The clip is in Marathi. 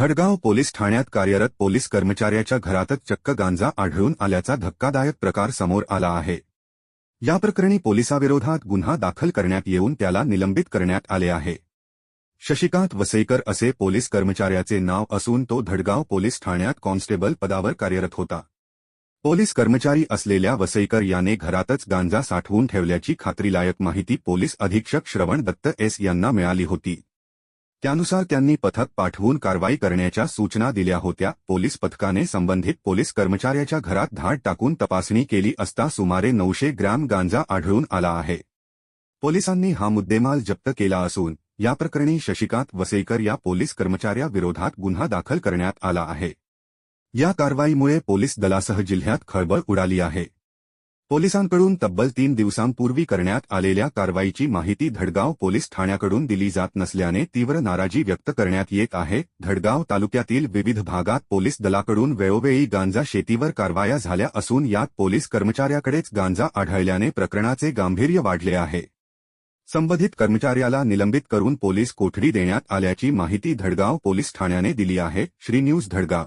धडगाव पोलीस ठाण्यात कार्यरत पोलीस कर्मचाऱ्याच्या घरातच चक्क गांजा आढळून आल्याचा धक्कादायक प्रकार समोर आला आहे. या प्रकरणी पोलिसाविरोधात गुन्हा दाखल करण्यात येऊन त्याला निलंबित करण्यात आले आहे. शशिकांत वसईकर असे पोलीस कर्मचाऱ्याचे नाव असून तो धडगाव पोलीस ठाण्यात कॉन्स्टेबल पदावर कार्यरत होता. पोलीस कर्मचारी असलेल्या वसईकर याने घरातच गांजा साठवून ठेवल्याची खात्रीलायक माहिती पोलीस अधीक्षक श्रवण दत्त एस यांना मिळाली होती. त्यानुसार त्यांनी पथक पाठवून कारवाई करण्याच्या सूचना दिल्या होत्या. पोलीस पथकाने संबंधित पोलीस कर्मचाऱ्याच्या घरात धाड टाकून तपासणी केली असता सुमारे नऊशे ग्रॅम गांजा आढळून आला आहे. पोलिसांनी हा मुद्देमाल जप्त केला असून या प्रकरणी शशिकांत वसईकर या पोलीस कर्मचाऱ्याविरोधात गुन्हा दाखल करण्यात आला आहे. या कारवाईमुळे पोलीस दलासह जिल्ह्यात खळबळ उडाली आहे. पोलिसांकडून तब्बल तीन दिवसांपूर्वी करण्यात आलेल्या कारवाईची माहिती धडगाव पोलीस ठाण्याकडून दिली जात नसल्याने तीव्र नाराजी व्यक्त करण्यात येत आहे. धडगाव तालुक्यातील विविध भागात पोलीस दलाकडून वेळोवेळी गांजा शेतीवर कारवाया झाल्या असून यात पोलीस कर्मचाऱ्याकडेच गांजा आढळल्याने प्रकरणाचे गांभीर्य वाढले आहे. संबंधित कर्मचाऱ्याला निलंबित करून पोलीस कोठडी देण्यात आल्याची माहिती धडगाव पोलीस ठाण्याने दिली आहे. श्री न्यूज धडगाव